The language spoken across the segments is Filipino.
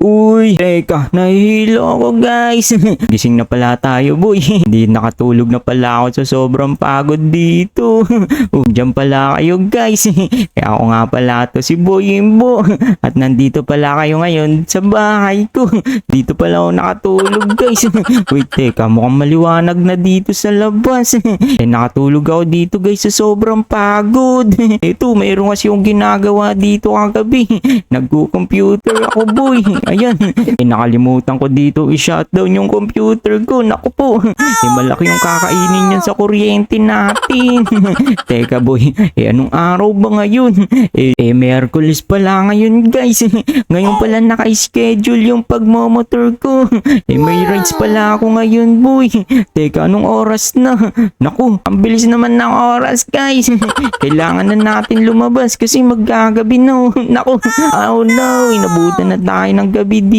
O Uy, teka, nahihilo ako guys. Gising na pala tayo boy. Hindi nakatulog na pala ako sa sobrang pagod dito. oh, dyan pala kayo guys. Kaya ako nga pala to si Boy Imbo. At nandito pala kayo ngayon sa bahay ko. Dito pala ako nakatulog guys. Wait, teka, mukhang maliwanag na dito sa labas. eh, nakatulog ako dito guys sa sobrang pagod. Ito, mayroon kasi yung ginagawa dito kagabi. Nagko-computer ako boy. Ayan, eh, nakalimutan ko dito i-shutdown yung computer ko. Naku po, eh, malaki yung kakainin yan sa kuryente natin. Teka boy, eh anong araw ba ngayon? Eh, eh Merkulis pala ngayon guys. Ngayon pala naka-schedule yung pagmomotor ko. Eh may rides pala ako ngayon boy. Teka, anong oras na? Naku, ang bilis naman ng oras guys. Kailangan na natin lumabas kasi maggagabi na. Naku, oh no, inabutan na tayo ng gabi dito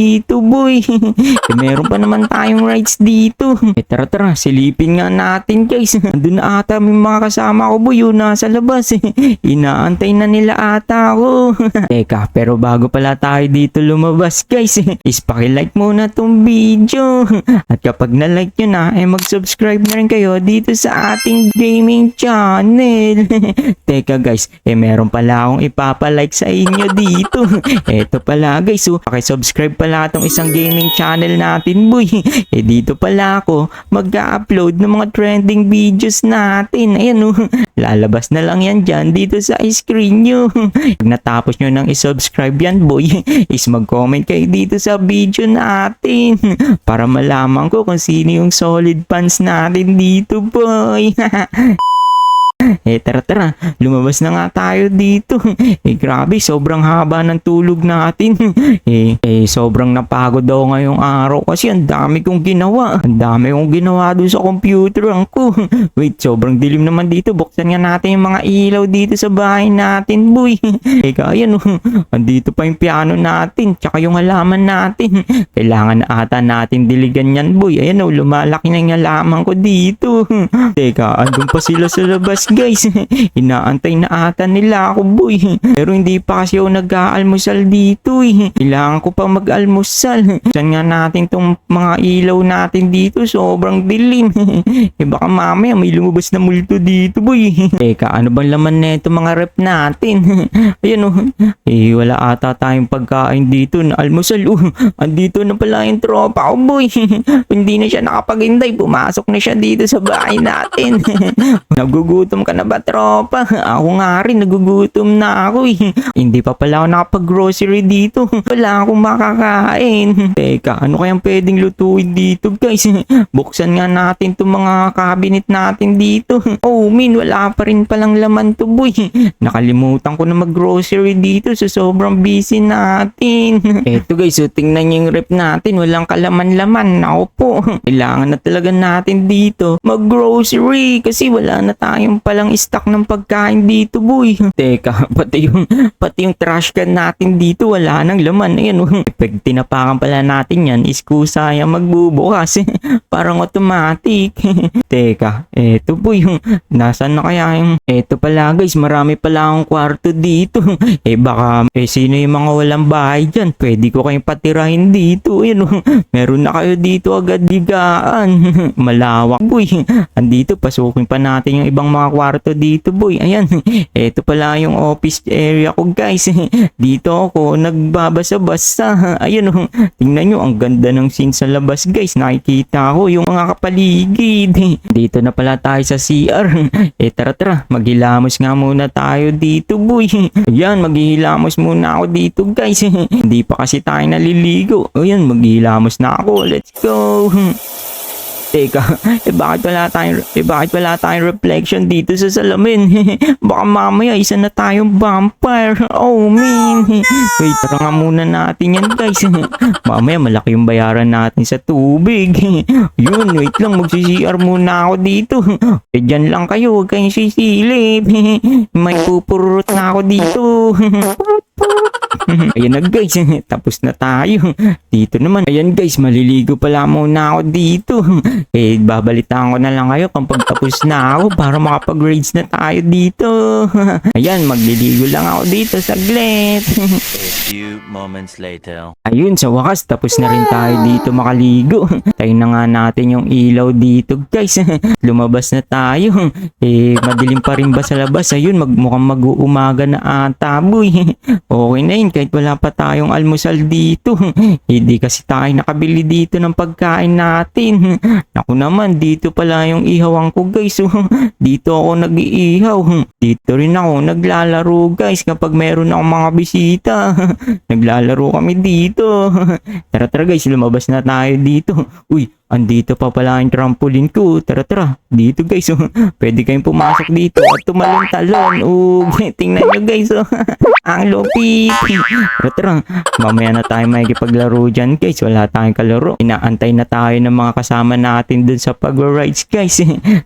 boy. eh, meron pa naman tayong rides dito. Eh tara tara, silipin nga natin guys. Andun na ata may mga kasama ko boy, yun nasa labas. Inaantay na nila ata ako. Teka, pero bago pala tayo dito lumabas guys, is pakilike muna tong video. At kapag na-like nyo na, eh mag-subscribe na rin kayo dito sa ating gaming channel. Teka guys, eh meron pala akong ipapalike sa inyo dito. Eto pala guys, oh, pakisubscribe pala tong isang gaming channel natin boy. Eh dito pala ako mag-upload ng mga trending videos natin. Ayan oh, lalabas na lang yan dyan dito sa screen nyo. Pag natapos nyo nang isubscribe yan boy, is mag-comment kayo dito sa video natin. Para malaman ko kung sino yung solid fans natin dito boy. Eh tara tara, lumabas na nga tayo dito. Eh grabe, sobrang haba ng tulog natin. Eh, eh sobrang napagod daw ngayong araw kasi ang dami kong ginawa. Ang dami kong ginawa doon sa computer ko. Wait, sobrang dilim naman dito. Buksan nga natin yung mga ilaw dito sa bahay natin, boy. Eh kaya no, andito pa yung piano natin, tsaka yung halaman natin. Kailangan na ata natin diligan yan, boy. Ayan o, lumalaki na yung halaman ko dito. Teka, andun pa sila sa labas, guys. Inaantay na ata nila ako, boy. Pero hindi pa kasi ako nag-aalmusal dito, eh. Kailangan ko pa mag-almusal. Saan nga natin tong mga ilaw natin dito? Sobrang dilim. eh baka mamaya may lumabas na multo dito, boy. Teka, ano bang laman neto mga rep natin? Ayan oh. Eh, wala ata tayong pagkain dito na almusal. Oh, andito na pala yung tropa ko, boy. Hindi na siya nakapaghintay. Pumasok na siya dito sa bahay natin. Nagugutom ka na ba, tropa? Ako nga rin, nagugutom na ako eh. Hindi pa pala ako nakapag-grocery dito. Wala akong makakain. Teka, ano kayang pwedeng lutuin dito, guys? Buksan nga natin itong mga cabinet natin dito. Oh, min, wala pa rin palang laman to, boy. Nakalimutan ko na mag-grocery dito sa sobrang busy natin. Eto guys, so tingnan niyo yung rep natin. Walang kalaman-laman. Ako po. Kailangan na talaga natin dito mag-grocery kasi wala na tayong palang stock ng pagkain dito, boy. Teka, pati yung, pati yung trash can natin dito, wala nang laman. Ayan. Pag tinapakan pala natin yan, is kusaya magbubukas. Parang automatic. Teka, eto po yung, nasan na kaya yung, eto pala guys, marami pala akong kwarto dito. eh baka, eh sino yung mga walang bahay dyan? Pwede ko kayong patirahin dito. Ayan, meron na kayo dito agad digaan. Malawak, boy. Andito, pasukin pa natin yung ibang mga kwarto dito, boy. Ayan, eto pala yung office area ko, guys. Dito ako, nagbabasa-basa. Ayan, oh. tingnan nyo, ang ganda ng scene sa labas, guys. Nakikita ko yung mga kapaligid. Dito na pala tayo sa CR. Eh, tara, tara. Maghilamos nga muna tayo dito, boy. Ayan, maghihilamos muna ako dito, guys. Hindi pa kasi tayo naliligo. Ayan, maghihilamos na ako. Let's go. Teka, eh bakit wala tayong, eh bakit wala tayong reflection dito sa salamin? Baka mamaya isa na tayong vampire. Oh, man. Wait, tara nga muna natin yan, guys. Mamaya malaki yung bayaran natin sa tubig. Yun, wait lang, magsi-CR muna ako dito. Eh, dyan lang kayo, huwag kayong sisilip. May pupurot na ako dito. Ayan na guys, tapos na tayo. Dito naman, ayan guys, maliligo pala muna ako dito. Eh, babalitaan ko na lang kayo kapag tapos na ako para makapag-grades na tayo dito. Ayan, magliligo lang ako dito saglit. A few moments later. Ayun, sa wakas, tapos na rin tayo dito makaligo. Tayo na nga natin yung ilaw dito, guys. Lumabas na tayo. Eh, madilim pa rin ba sa labas? Ayun, mag, mukhang mag-uumaga na ata, boy. Okay na yun, kahit wala pa tayong almusal dito. Hindi kasi tayo nakabili dito ng pagkain natin. Naku naman, dito pala yung ihawang ko, guys. Dito ako nag-iihaw. Dito rin ako naglalaro, guys, kapag meron akong mga bisita. Naglalaro kami dito. tara tara guys, lumabas na tayo dito. Uy, andito pa pala yung trampoline ko. Tara tara, dito guys. Oh. Pwede kayong pumasok dito at tumalon-talon. Oh, tingnan nyo guys. Oh. Ang lupit. Tara tara, mamaya na tayo makikipaglaro dyan guys. Wala tayong kalaro. Inaantay na tayo ng mga kasama natin dun sa pag-rides guys.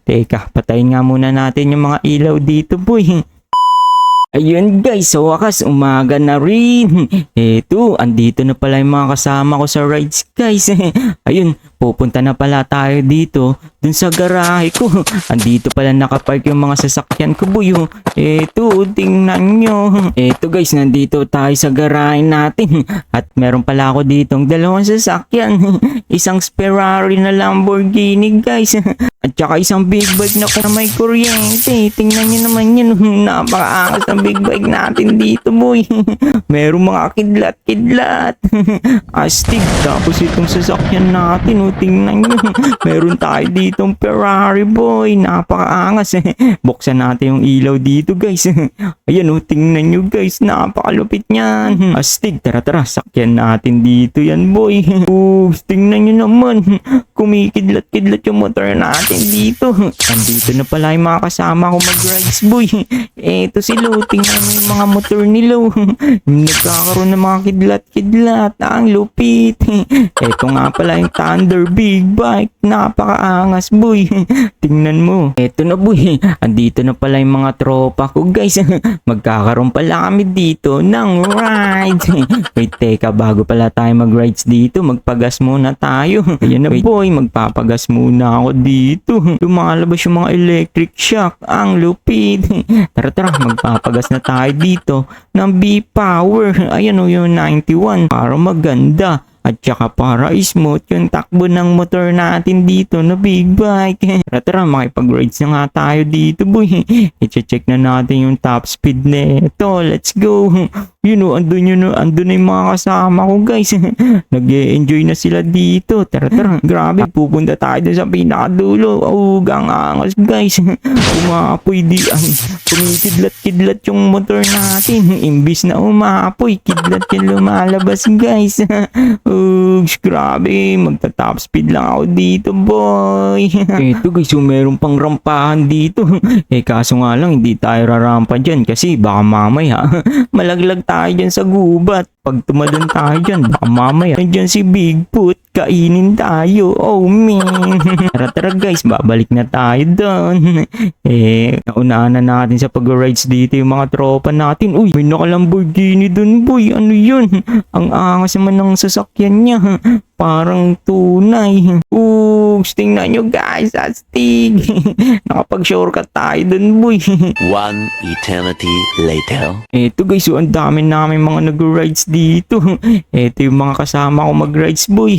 Teka, patayin nga muna natin yung mga ilaw dito boy. Ayun guys, sa wakas umaga na rin. Eto, andito na pala yung mga kasama ko sa rides guys. Ayun, pupunta na pala tayo dito dun sa garahe ko. Andito pala nakapark yung mga sasakyan ko boy. oh. Eto, tingnan nyo. Eto guys, nandito tayo sa garahe natin. At meron pala ako ditong dalawang sasakyan. Isang Ferrari na Lamborghini guys. At saka isang big bike na kung may kuryente. Tingnan nyo naman yun. Napakaangas ng big bike natin dito, boy. Merong mga kidlat-kidlat. Astig. Tapos itong sasakyan natin, oh, tingnan nyo. Meron tayo ditong Ferrari, boy. Napakaangas. Buksan natin yung ilaw dito, guys. Ayan, oh, tingnan nyo, guys. Napakalupit niyan. Astig. Tara, tara. Sakyan natin dito yan, boy. Oh, tingnan nyo naman. Kumikidlat-kidlat yung motor natin dito. Andito na pala yung mga kasama ko mag-rides, boy. Eto si Lo, tingnan mo yung mga motor ni Lo. Nagkakaroon ng mga kidlat-kidlat. Ang lupit. Eto nga pala yung Thunder Big Bike. Napakaangas, boy. Tingnan mo. Eto na, boy. Andito na pala yung mga tropa ko, guys. Magkakaroon pala kami dito ng rides. Wait, teka, bago pala tayo mag-rides dito, magpagas muna tayo. Ayan na, boy. Magpapagas muna ako dito. Lumalabas yung mga electric shock. Ang lupit. Tara, tara. Magpapagas na tayo dito ng B-Power. Ayan o, yung 91. Para maganda. At saka para smooth yung takbo ng motor natin dito na big bike. Tara tara, makipag-rides na nga tayo dito boy. I-check na natin yung top speed nito. Let's go. You know, andun yun, andun na yung mga kasama ko guys. nag enjoy na sila dito. Tara tara, grabe. Pupunta tayo dun sa pinakadulo. Oh, gang angas guys. Umapoy di. Kumikidlat-kidlat yung motor natin. Imbis na umapoy, kidlat yung lumalabas guys. Ugs, grabe. Magta-top speed lang ako dito, boy. Ito guys, yung meron pang rampahan dito. eh, kaso nga lang, hindi tayo rarampa dyan kasi baka mamaya malaglag tayo dyan sa gubat. Pag tumalon tayo dyan, baka mamaya dyan si Bigfoot. Kainin tayo. Oh, man. tara, tara guys, babalik na tayo doon. eh, naunahan na natin sa pag-rides dito yung mga tropa natin. Uy, may naka-Lamborghini doon, boy. Ano yun? Ang angas naman ng sasakyan niya. Parang tunay. Oops, tingnan nyo guys, astig. Nakapag-shortcut tayo dun, boy. One eternity later. Eto guys, so ang dami namin mga nag-rides dito. Eto yung mga kasama ko mag-rides, boy.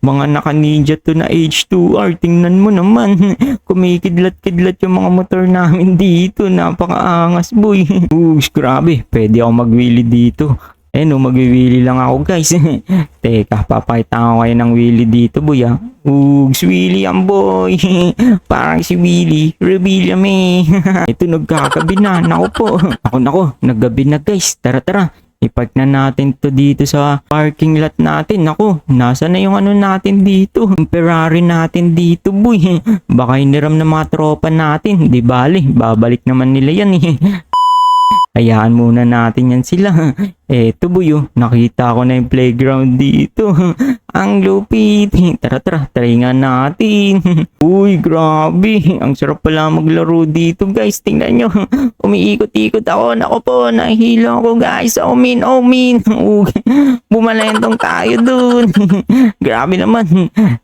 Mga naka-ninja to na H2R. Tingnan mo naman. Kumikidlat-kidlat yung mga motor namin dito. Napakaangas, boy. Oops, grabe. Pwede ako mag-wheelie dito. Eh no, magwiwili lang ako guys. Teka, papakita ko kayo ng wheelie dito boy ah. Ugs, wheelie ang boy. Parang si Willie, reveal me. Ito nagkagabi na, nako po. Ako nako, naggabi na guys. Tara tara. Ipark na natin to dito sa parking lot natin. Ako, nasa na yung ano natin dito? Yung Ferrari natin dito, boy. Baka hiniram ng mga tropa natin. Di bali, babalik naman nila yan eh. Hayaan muna natin yan sila. Eto boy, oh, nakita ko na yung playground dito. Ang lupit. Tara tara, try nga natin. Uy, grabe. Ang sarap pala maglaro dito guys. Tingnan nyo. Umiikot-ikot ako. Nako po, nahihilo ako guys. Oh min, oh min. Uy, Bumalentong tayo dun. grabe naman.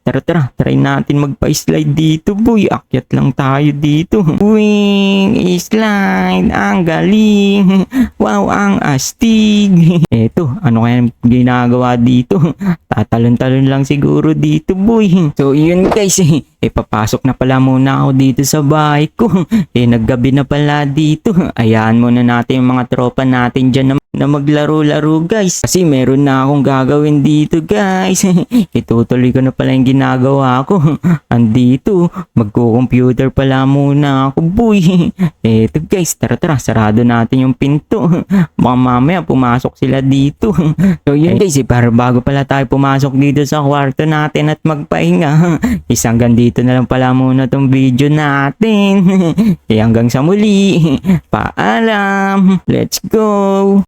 Tara tara, try natin magpa-slide dito boy. Akyat lang tayo dito. Wing, slide. Ang galing. Wow, ang astig. Eto, ano kaya ginagawa dito? Tatalon-talon lang siguro dito, boy. So, yun guys, eh, eh, papasok na pala muna ako dito sa bahay ko. Eh, naggabi na pala dito. Ayan muna natin yung mga tropa natin dyan na, na maglaro-laro, guys. Kasi meron na akong gagawin dito, guys. Itutuloy ko na pala yung ginagawa ko. Andito, magko-computer pala muna ako, boy. Eto, guys, tara tara, sarado natin yung pinto. Baka mamaya pumasok sila dito. So yun guys, eh, para bago pala tayo pumasok dito sa kwarto natin at magpahinga. Isang dito na lang pala muna tong video natin. Eh hanggang sa muli. Paalam. Let's go.